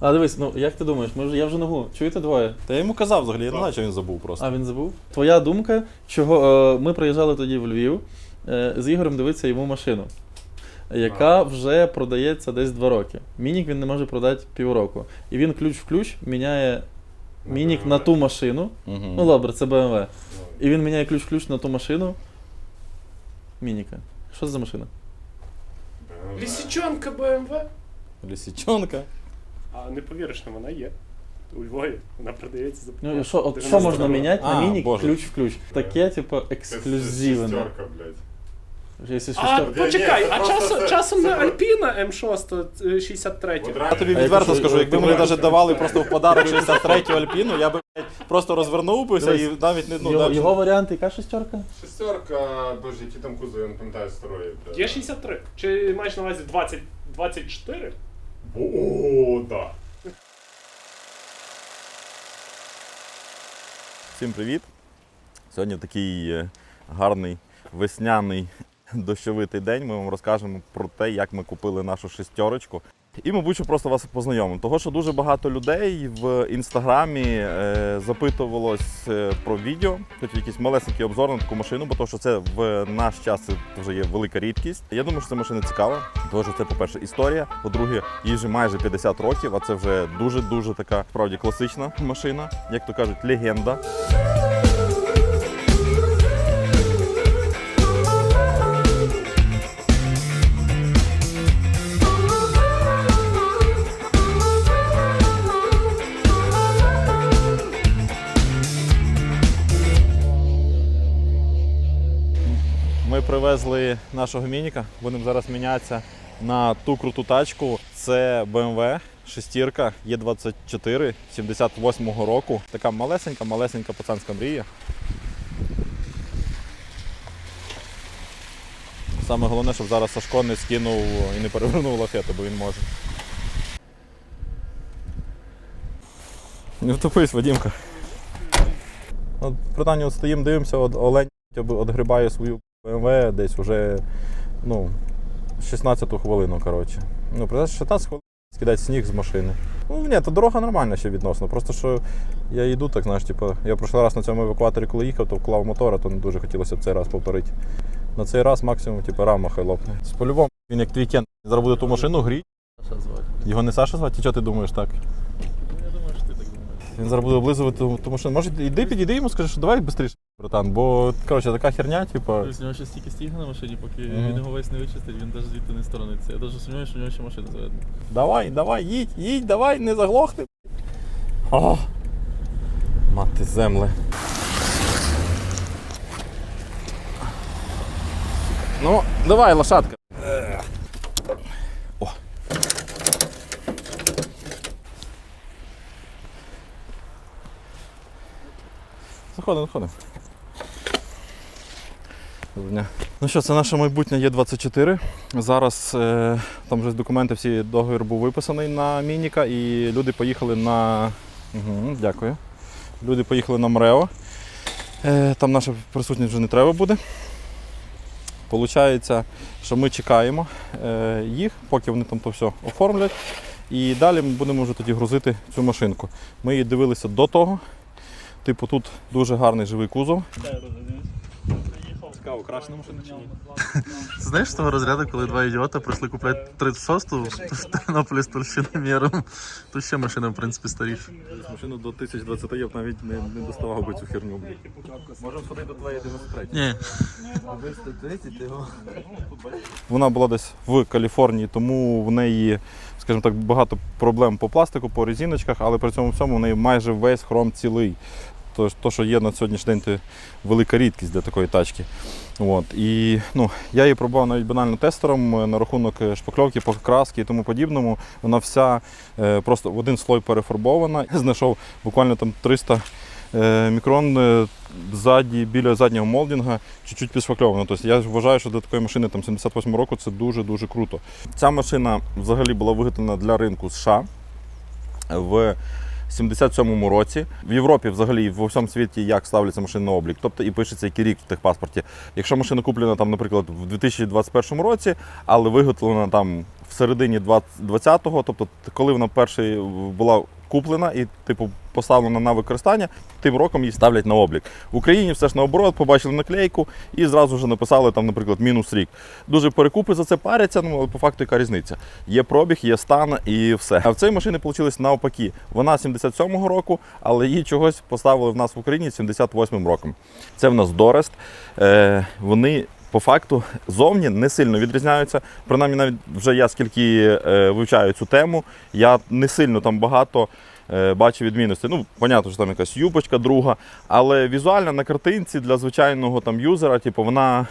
А дивись, ну як ти думаєш, ми вже, я вже ногу. Чуєте двоє? Та я йому казав взагалі, я не знаю, що він забув просто. А він забув? Твоя думка, чого е, ми приїжджали тоді в Львів е, з Ігорем дивитися йому машину, яка вже продається десь два роки. Мінік він не може продати півроку. І він ключ в ключ міняє мінік на ту машину. Мгм. Ну добре, це BMW. І він міняє ключ в ключ на ту машину. Мініка. Що це за машина? Лісічонка БМВ. Лісічонка. А не повіриш, але вона є. У Львові вона продається за Ну і що, от що можна міняти на А, мінік Боже. ключ в ключ? Таке, типу, ексклюзивне. Шестерка, блядь. Якщо А, шестерка. почекай, Ні, це а просто часом, це- часом це не про- Альпіна М6 е, 63. От Я реально. тобі відверто якщо- скажу, якби мені бачиш, навіть давали просто в подарок 63-ю Альпіну, я би блядь, просто розвернув бися і навіть не ну, його, навіть- його варіант, яка шестерка? Шестерка, боже, які там кузов, я не пам'ятаю старої. блядь. Є 63. Чи маєш на увазі 20, 24? О, да. Всім привіт! Сьогодні такий е, гарний весняний дощовитий день. Ми вам розкажемо про те, як ми купили нашу шестерочку. І, мабуть, що просто вас познайомимо. Того, що дуже багато людей в інстаграмі е, запитувалось е, про відео, хоч якийсь малесенький обзор на таку машину, бо то, що це в наш час це вже є велика рідкість. Я думаю, що ця машина цікава, тому що це, по-перше, історія. По-друге, їй вже майже 50 років, а це вже дуже-дуже така справді класична машина, як то кажуть, легенда. Привезли нашого мініка, будемо зараз мінятися на ту круту тачку. Це BMW шестірка Е24 78-го року. Така малесенька, малесенька пацанська мрія. Саме головне, щоб зараз Сашко не скинув і не перевернув лафету, бо він може. Не втопись, Вадімка. От питання от стоїмо, дивимося, от Олень відгрібає свою БМВ десь вже ну, 16-ту хвилину, коротше. Ну, при 16 хвилин скидати сніг з машини. Ну, ні, то дорога нормальна ще відносно. Просто що я йду, так знаєш, типу, я прошлий раз на цьому евакуаторі, коли їхав, то вклав мотора, то не дуже хотілося б цей раз повторити. На цей раз максимум, типу, рама хай лопне. З по-любому, він як твій кен. Зараз буде ту машину гріть. Його не Саша звати, чи що ти думаєш так? Я думаю, що ти так думаєш. Він зараз буде облизувати ту машину. Може, йди підійди йому, скажи, що давай швидше, братан, бо коротше, така херня, типу. Тобто, у нього ще стільки стіг на машині, поки Мгм. він його весь не вичистить, він навіть звідти не сторониться. Я навіть сумніваюся, що у нього ще машина заведена. Давай, давай, їдь, їдь, давай, не заглохни. О! Мати земле. Ну, давай, лошадка. Заходимо, дня. Ну що, це наша майбутня Є24. Зараз е, там вже документи, всі договір був виписаний на Мініка, і люди поїхали на. Угу, дякую. Люди поїхали на МРЕО. Е, там наша присутність вже не треба буде. Получається, що ми чекаємо е, їх, поки вони там то все оформлять. І далі ми будемо вже тоді грузити цю машинку. Ми її дивилися до того. Типу, тут дуже гарний живий кузов. Цікаво, крашена машина чи ні? Знаєш з того розряду, коли два ідіота прийшли купляти 36-ту в Тернополі з толщиноміром, то ще машина, в принципі, старіша. Машину до 1020 я б навіть не, не доставав би цю херню. Можемо сходити до твоєї 93. Ні. Вона була десь в Каліфорнії, тому в неї, скажімо так, багато проблем по пластику, по резиночках, але при цьому всьому в неї майже весь хром цілий. То, то що є на сьогоднішній день, це велика рідкість для такої тачки. От. І ну, я її пробував навіть банально тестером е, на рахунок е, шпакльовки, покраски і тому подібному. Вона вся е, просто в один слой перефарбована. Знайшов буквально там 300 е, мікрон е, ззаді, біля заднього молдинга, чуть-чуть підшпакльовано. Тобто я вважаю, що для такої машини там 78 року це дуже-дуже круто. Ця машина взагалі була виготовлена для ринку США в 77-му році. В Європі взагалі і в усьому світі як ставляться машини на облік, тобто і пишеться який рік в техпаспорті. Якщо машина куплена там, наприклад, в 2021 році, але виготовлена там в середині 20-го, тобто коли вона перший була куплена і типу поставлена на використання, тим роком її ставлять на облік. В Україні все ж наоборот, побачили наклейку і зразу вже написали там, наприклад, мінус рік. Дуже перекупи за це паряться, ну але по факту яка різниця? Є пробіг, є стан і все. А в цій машині вийшло навпаки. Вона 77-го року, але її чогось поставили в нас в Україні 78-м роком. Це в нас Дорест. Е, вони по факту зовні не сильно відрізняються. Принаймні, навіть вже я скільки е, вивчаю цю тему, я не сильно там багато бачу відмінності. Ну, понятно, що там якась юбочка друга, але візуально на картинці для звичайного там юзера, типу, вона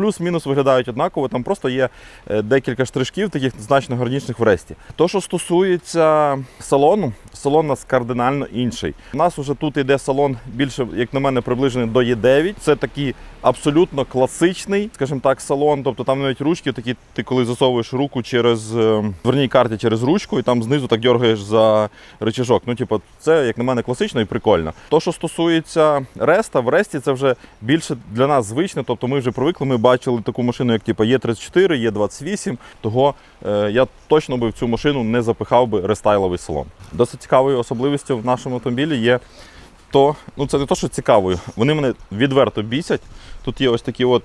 плюс-мінус виглядають однаково. Там просто є е, декілька штришків, таких значно гарніших в ресті. То, що стосується салону, салон у нас кардинально інший. У нас уже тут йде салон більше, як на мене, приближений до Е9. Це такий абсолютно класичний, скажімо так, салон. Тобто там навіть ручки такі, ти коли засовуєш руку через е, дверній карті через ручку, і там знизу так дергаєш за рычажок. Ну, типу, це, як на мене, класично і прикольно. То, що стосується реста, в ресті це вже більше для нас звичне. Тобто ми вже привикли, ми бачили таку машину, як типу, Є34, Є28. Того е, я точно би в цю машину не запихав би рестайловий салон. Досить цікавою особливістю в нашому автомобілі є то, ну це не то, що цікавою. Вони мене відверто бісять. Тут є ось такі от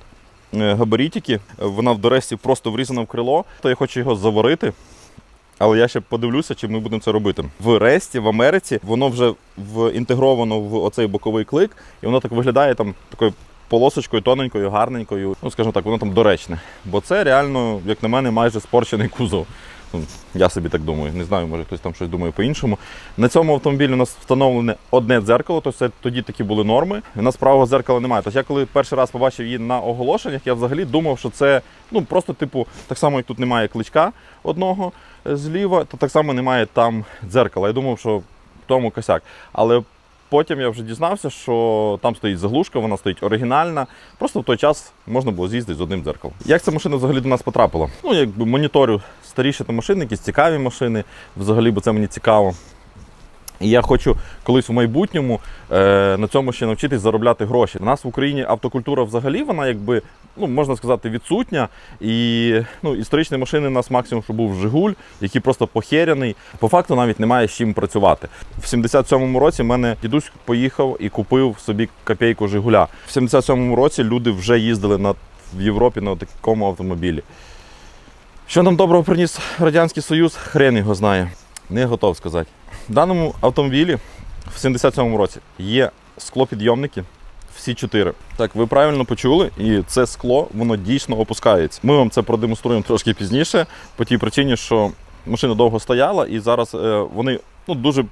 е, габарітики. Вона в Доресті просто врізана в крило, то я хочу його заварити. Але я ще подивлюся, чи ми будемо це робити. В Ресті, в Америці, воно вже в, інтегровано в оцей боковий клик, і воно так виглядає там такою полосочкою, тоненькою, гарненькою. Ну, скажімо так, воно там доречне. Бо це реально, як на мене, майже спорчений кузов. Ну, Я собі так думаю. Не знаю, може хтось там щось думає по-іншому. На цьому автомобілі у нас встановлене одне дзеркало, то це тоді такі були норми. У нас правого дзеркала немає. Тобто я коли перший раз побачив її на оголошеннях, я взагалі думав, що це ну просто типу, так само, як тут немає кличка одного е, зліва, то так само немає там дзеркала. Я думав, що в тому косяк. Але потім я вже дізнався, що там стоїть заглушка, вона стоїть оригінальна. Просто в той час можна було з'їздити з одним дзеркалом. Як ця машина взагалі до нас потрапила? Ну, якби моніторю старіші там машини, якісь цікаві машини, взагалі, бо це мені цікаво. І я хочу колись в майбутньому е, на цьому ще навчитись заробляти гроші. У нас в Україні автокультура взагалі вона якби ну можна сказати відсутня. І ну, історичні машини у нас максимум, що був Жигуль, який просто похеряний. По факту навіть немає з чим працювати. В 77-му році в мене дідусь поїхав і купив собі копійку Жигуля. В 77-му році люди вже їздили на, в Європі на такому автомобілі. Що нам доброго приніс Радянський Союз, хрен його знає. Не готов сказати. В даному автомобілі в 77-му році є склопідйомники. Всі чотири. Так, ви правильно почули, і це скло воно дійсно опускається. Ми вам це продемонструємо трошки пізніше, по тій причині, що машина довго стояла, і зараз е, вони ну, дуже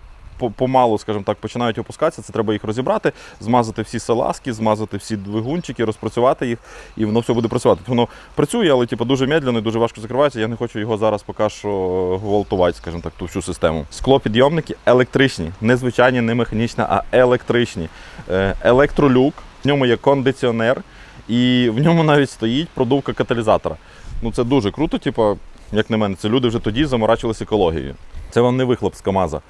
помалу, скажімо так, починають опускатися. Це треба їх розібрати, змазати всі салазки, змазати всі двигунчики, розпрацювати їх, і воно все буде працювати. Воно працює, але типу, дуже медленно і дуже важко закривається. Я не хочу його зараз поки що гвалтувати, скажімо так, ту всю систему. Склопідйомники електричні, не звичайні, не механічні, а електричні. Е, Електролюк, в ньому є кондиціонер, і в ньому навіть стоїть продувка каталізатора. Ну це дуже круто, типу, як на мене, це люди вже тоді заморачились екологією. Це вам не вихлоп з КАМАЗа,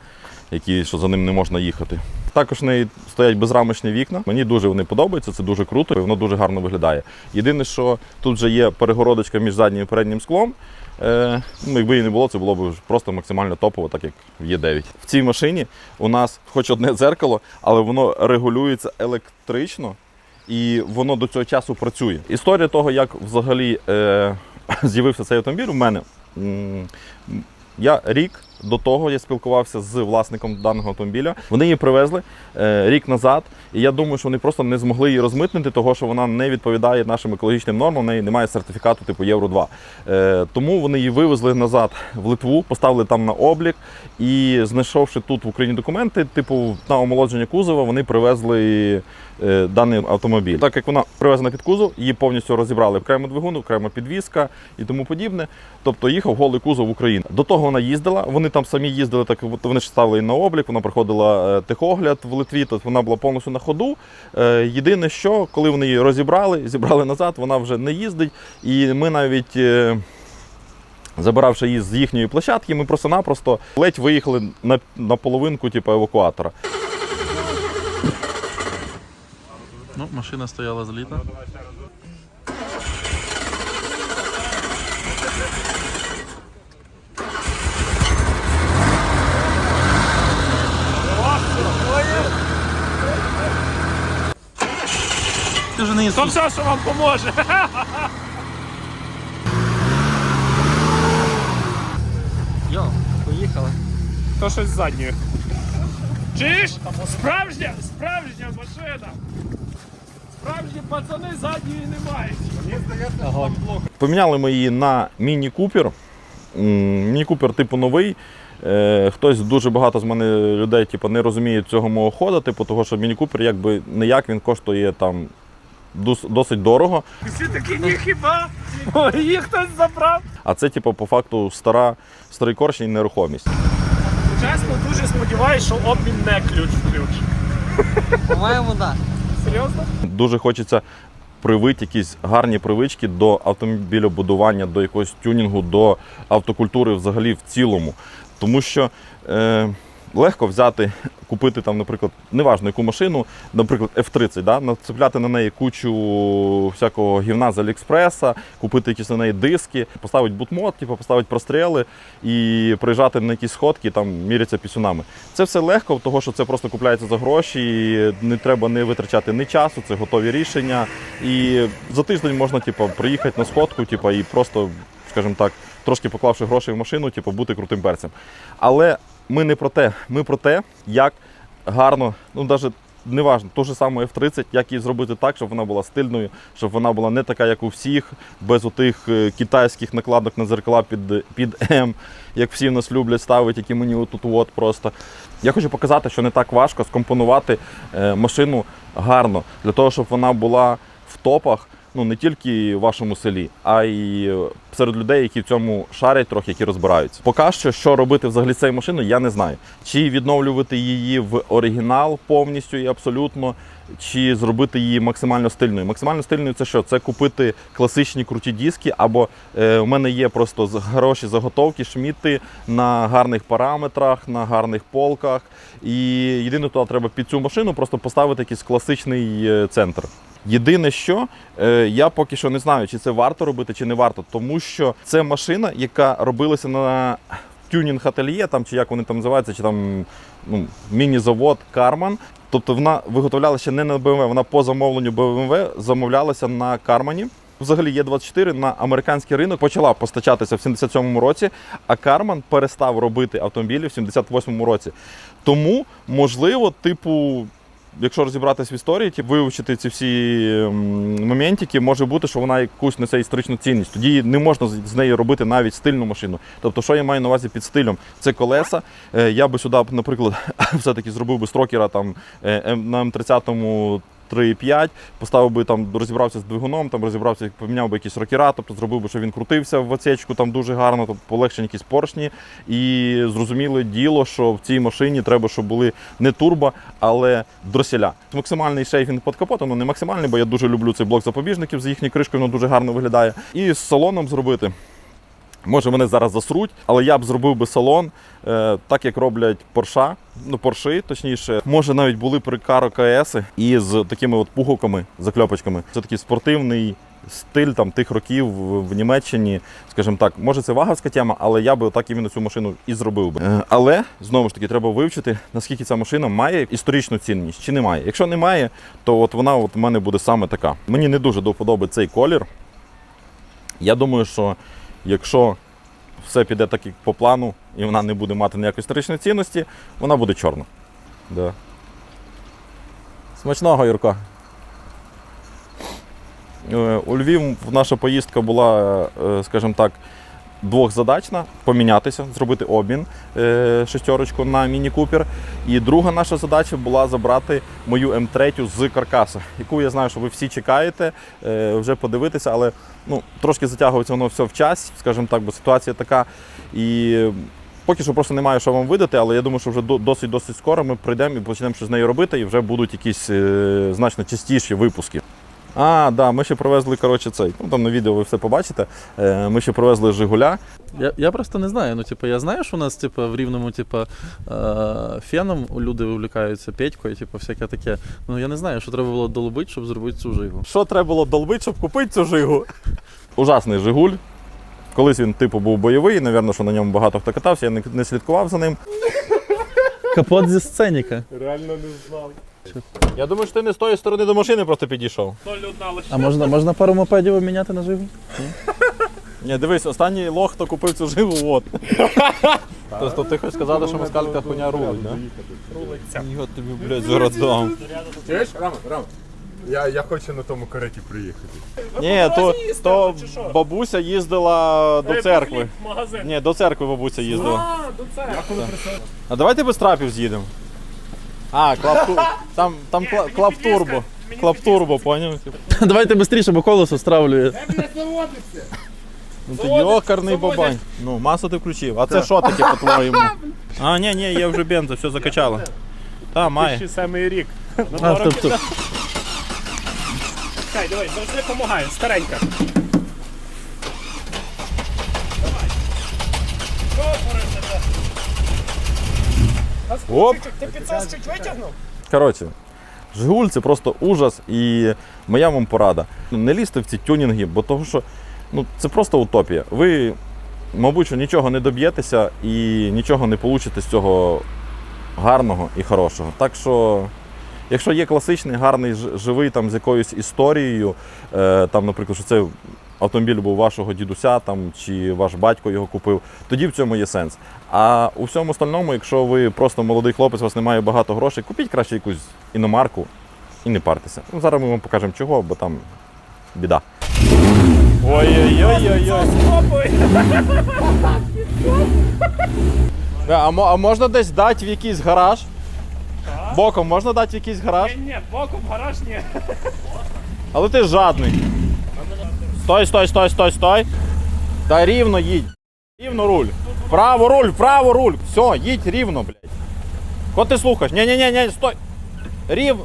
який, що за ним не можна їхати. Також в неї стоять безрамочні вікна. Мені дуже вони подобаються, це дуже круто, і воно дуже гарно виглядає. Єдине, що тут вже є перегородочка між заднім і переднім склом. Е, ну, якби її не було, це було б просто максимально топово, так як в Є9. В цій машині у нас хоч одне дзеркало, але воно регулюється електрично і воно до цього часу працює. Історія того, як взагалі е, з'явився цей автомобіль у мене. Я рік до того я спілкувався з власником даного автомобіля. Вони її привезли е, рік назад, і я думаю, що вони просто не змогли її розмитнити, того що вона не відповідає нашим екологічним нормам, в неї немає сертифікату типу Євро 2. Е, тому вони її вивезли назад в Литву, поставили там на облік і знайшовши тут в Україні документи, типу на омолодження кузова, вони привезли е, даний автомобіль. Так як вона привезена під кузов, її повністю розібрали окремо двигун, окремо підвізка і тому подібне. Тобто їхав голий кузов в Україну. До того вона їздила. Вони там самі їздили, так вони ж ставили її на облік. Вона проходила е, техогляд в Литві. Тобто вона була повністю на ходу. Е, Єдине, що коли вони її розібрали, зібрали назад, вона вже не їздить. І ми навіть. е, Забиравши її з їхньої площадки, ми просто-напросто ледь виїхали на, на половинку типу, евакуатора. Ну, машина стояла з ти вже не То все, що вам поможе. Йо, поїхали. То щось з задньою. Чуєш? Справжня, справжня машина. Справжні пацани задньої не мають. Огонь. Поміняли ми її на Міні Купер. Міні Купер типу новий. Е, Хтось дуже багато з мене людей типу, не розуміє цього мого ходу, типу, того, що Міні Купер якби не як він коштує там досить дорого. Всі такі ні хіба. Їх хтось забрав. А це, типу, по факту стара, старий корчень і нерухомість. Чесно, дуже сподіваюся, що обмін не ключ в ключ. По-моєму, так. Серйозно? Дуже хочеться привити якісь гарні привички до автомобілебудування, до якогось тюнінгу, до автокультури взагалі в цілому. Тому що е, легко взяти, купити там, наприклад, неважно яку машину, наприклад, F30, да? нацепляти на неї кучу всякого гівна з Аліекспреса, купити якісь на неї диски, поставити бутмод, типу, поставити простріли і приїжджати на якісь сходки, там міряться пісюнами. Це все легко, тому що це просто купляється за гроші, і не треба не витрачати ні часу, це готові рішення. І за тиждень можна типу, приїхати на сходку, типу, і просто, скажімо так, трошки поклавши грошей в машину, типу, бути крутим перцем. Але ми не про те, ми про те, як гарно, ну навіть неважно, ту ж саму F30, як її зробити так, щоб вона була стильною, щоб вона була не така, як у всіх, без отих е, китайських накладок на зеркала під, під М, як всі в нас люблять ставити, які мені отут от просто. Я хочу показати, що не так важко скомпонувати е, машину гарно, для того, щоб вона була в топах. Ну не тільки в вашому селі, а й е, серед людей, які в цьому шарять трохи, які розбираються. Поки що, що робити взагалі з цією машиною, я не знаю. Чи відновлювати її в оригінал повністю і абсолютно, чи зробити її максимально стильною. Максимально стильною це що? Це купити класичні круті диски, або е, у мене є просто хороші заготовки, шміти на гарних параметрах, на гарних полках. І єдине, туди треба під цю машину просто поставити якийсь класичний е, центр. Єдине, що е, я поки що не знаю, чи це варто робити, чи не варто, тому що це машина, яка робилася на тюнінг ательє, там чи як вони там називаються, чи там ну, міні-завод Карман. Тобто вона виготовлялася не на BMW, вона по замовленню BMW замовлялася на Кармані. Взагалі є 24 на американський ринок почала постачатися в 77-му році, а Карман перестав робити автомобілі в 78-му році. Тому, можливо, типу, якщо розібратись в історії, ті, вивчити ці всі ем, моментики, може бути, що вона якусь несе історичну цінність. Тоді не можна з нею робити навіть стильну машину. Тобто, що я маю на увазі під стилем? Це колеса. Е, Я би сюди, наприклад, все-таки зробив би строкера там е, М- на М30 3,5, поставив би там, розібрався з двигуном, там розібрався, поміняв би якісь рокера, тобто зробив би, щоб він крутився в оцечку там дуже гарно, тобто полегшені якісь поршні. І зрозуміле діло, що в цій машині треба, щоб були не турбо, але дроселя. Максимальний шейфінг під капотом, ну не максимальний, бо я дуже люблю цей блок запобіжників з їхньою кришкою, воно дуже гарно виглядає. І з салоном зробити. Може, мене зараз засруть, але я б зробив би салон, е, так як роблять Порша, ну Порши, точніше. Може, навіть були при Каро КС із такими от пуговками, закльопочками. Це такий спортивний стиль там тих років в, Німеччині, скажімо так. Може, це ваговська тема, але я би так іменно цю машину і зробив би. Е, але знову ж таки треба вивчити, наскільки ця машина має історичну цінність чи немає. Якщо немає, то от вона от в мене буде саме така. Мені не дуже до цей колір. Я думаю, що якщо все піде так, як по плану, і вона не буде мати ніякої історичної цінності, вона буде чорна. Да. Смачного, Юрко. Е, У Львів наша поїздка була, е, скажімо так, двохзадачна помінятися, зробити обмін е, шестерочку на Міні Купер. І друга наша задача була забрати мою М3 з каркаса, яку я знаю, що ви всі чекаєте е, вже подивитися, але ну, трошки затягується воно все в час, скажімо так, бо ситуація така. І поки що просто немає що вам видати, але я думаю, що вже до- досить-досить скоро ми прийдемо і почнемо щось з нею робити, і вже будуть якісь е, значно частіші випуски. А, да, ми ще привезли, коротше, цей. Ну там на відео ви все побачите. Е, ми ще привезли Жигуля. Я, я просто не знаю. Ну, типу, я знаю, що у нас, типу, в рівному, типу, е, феном люди вивлікаються, петькою, типу, всяке таке. Ну я не знаю, що треба було долубити, щоб зробити цю жигу. Що треба було долбити, щоб купити цю жигу? Ужасний Жигуль. Колись він, типу, був бойовий, напевно, що на ньому багато хто катався, я не, не слідкував за ним. Капот зі сценіка. Реально не знав. Я думаю, що ти не з тої сторони до машини просто підійшов. А можна, можна пару мопедів обміняти на живу? Ні, дивись, останній лох, хто купив цю живу, от. Тобто ти хочеш сказати, що москалька хуйня рулить, да? Рулиться. Я тобі, блядь, зараз. Чуєш, Рам, Рам? Я, я хочу на тому кареті приїхати. Ні, то, то бабуся їздила до церкви. Магазин. Ні, до церкви бабуся їздила. А, до церкви. А давайте без трапів з'їдемо. А, клапту... там, там кла... клаптурбо. Клаптурбо, поняв? Давайте швидше, бо колесо стравлює. Ну ти йокарний бабань. Ну, масу ти включив. А це що таке по-твоєму? А, ні, ні, я вже бензо, все закачало. Та, має. 2007 рік. А, два роки. тобто, Чекай, давай, завжди допомагає, старенька. Оп! Ти підсос чуть витягнув? Коротше, Жигуль це просто ужас, і моя вам порада. Ну, Не лізьте в ці тюнінги, бо того, що ну, це просто утопія. Ви, мабуть, що нічого не доб'єтеся і нічого не получите з цього гарного і хорошого. Так що, якщо є класичний, гарний, живий там з якоюсь історією, е, там, наприклад, що це автомобіль був вашого дідуся там, чи ваш батько його купив, тоді в цьому є сенс. А у всьому остальному, якщо ви просто молодий хлопець, у вас немає багато грошей, купіть краще якусь іномарку і не партеся. Ну, зараз ми вам покажемо чого, бо там біда. Ой-ой-ой-ой-ой. А, мо- а можна десь дати в якийсь гараж? Боком можна дати в якийсь гараж? Ні, ні, боком гараж ні. Але ти жадний. Стой, стой, стой, стой, стой. Та рівно їдь. Рівно руль. Право руль, право руль. Все, їдь рівно, блядь. Кого ти слухаєш? Ні, ні, ні, ні, стой. Рів.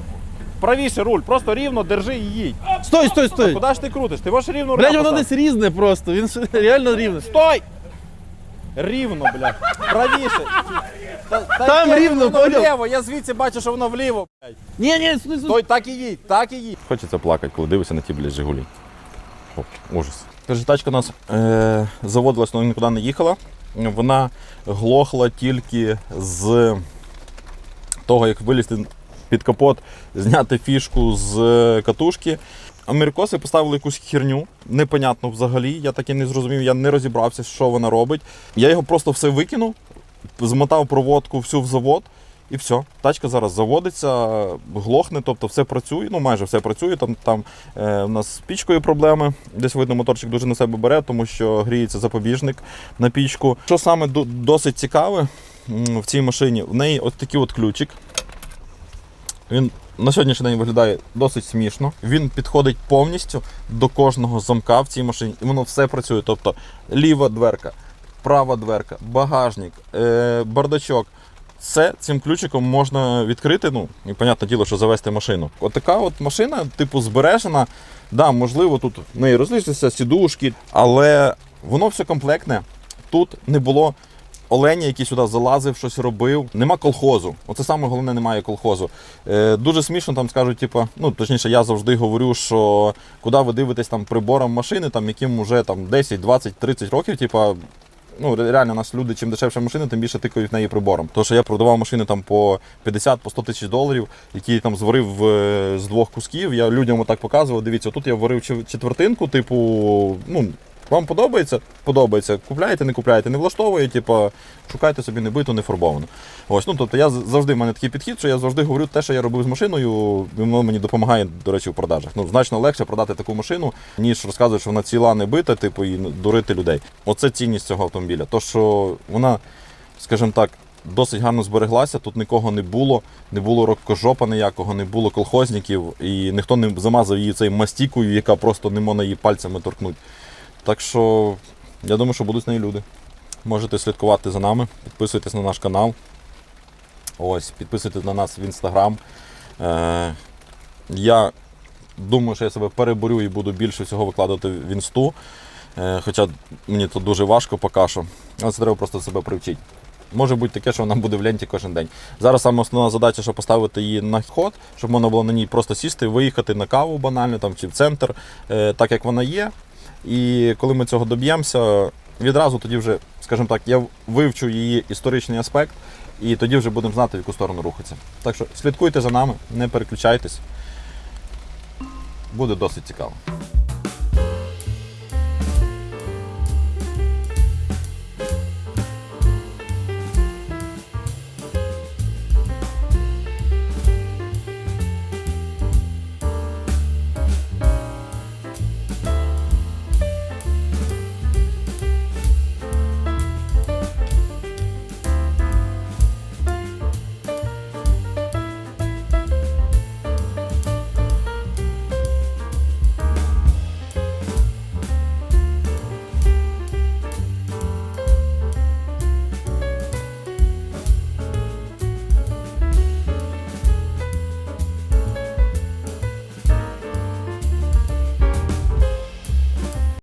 Правіше руль, просто рівно держи і їдь. Стой, стой, стой! Куди ж ти крутиш? Ти можеш рівно руль. Блять, воно десь різне просто. Він ж реально рівне. Стой! Рівно, блядь. Правіше. Та- та Там яке рівно, воно поняв? вліво, я звідси бачу, що воно вліво, блядь. Ні, ні, стой, стой. Стой, так і їдь, так і їдь. Хочеться плакати, коли дивишся на ті, блядь, Жигулі. О, ужас. Каже, тачка у нас е, заводилась, але нікуди не їхала. Вона глохла тільки з того, як вилізти під капот, зняти фішку з е, катушки. Америкоси поставили якусь херню, непонятно взагалі. Я так і не зрозумів, я не розібрався, що вона робить. Я його просто все викинув, змотав проводку всю в завод. І все, тачка зараз заводиться, глохне, тобто все працює, ну майже все працює. Там, там е, у нас з пічкою проблеми. Десь видно, моторчик дуже на себе бере, тому що гріється запобіжник на пічку. Що саме досить цікаве в цій машині, в неї от такий от ключик. Він на сьогоднішній день виглядає досить смішно. Він підходить повністю до кожного замка в цій машині, і воно все працює. Тобто ліва дверка, права дверка, багажник, е, бардачок. Все цим ключиком можна відкрити. Ну, і понятне діло, що завести машину. От така от машина, типу, збережена. Да, можливо, тут в неї розлишилися сідушки, але воно все комплектне. Тут не було оленя, який сюди залазив, щось робив. Нема колхозу. Оце саме головне, немає колхозу. Е, дуже смішно там скажуть, типу, ну точніше, я завжди говорю, що куди ви дивитесь там прибором машини, там яким вже там 10, 20, 30 років, типу, ну реально у нас люди, чим дешевша машина, тим більше тикають в неї прибором. Тому що я продавав машини там по 50 по 100 тисяч доларів, які там зварив в з двох кусків. Я людям отак показував. Дивіться, тут я варив четвертинку, типу, ну. Вам подобається? Подобається. Купляєте, не купляєте, не влаштовує, типу, шукайте собі не бито, не фарбовано. Ось, ну тобто я завжди в мене такий підхід, що я завжди говорю те, що я робив з машиною, воно мені допомагає, до речі, в продажах. Ну, значно легше продати таку машину, ніж розказувати, що вона ціла не бита, типу, і дурити людей. Оце цінність цього автомобіля. То, що вона, скажімо так, досить гарно збереглася, тут нікого не було, не було роккожопа ніякого, не було колхозників, і ніхто не замазав її цією мастікою, яка просто не можна її пальцями торкнути. Так що я думаю, що будуть з неї люди. Можете слідкувати за нами, підписуйтесь на наш канал. Ось, підписуйтесь на нас в інстаграм. Е, я думаю, що я себе переборю і буду більше всього викладати в інсту. Е, хоча мені тут дуже важко поки що. Але це треба просто себе привчити. Може бути таке, що вона буде в ленті кожен день. Зараз саме основна задача, щоб поставити її на ход, щоб можна було на ній просто сісти, виїхати на каву банально там, чи в центр, е, так як вона є. І коли ми цього доб'ємося, відразу тоді вже, скажімо так, я вивчу її історичний аспект І тоді вже будемо знати, в яку сторону рухатися. Так що слідкуйте за нами, не переключайтесь. Буде досить цікаво.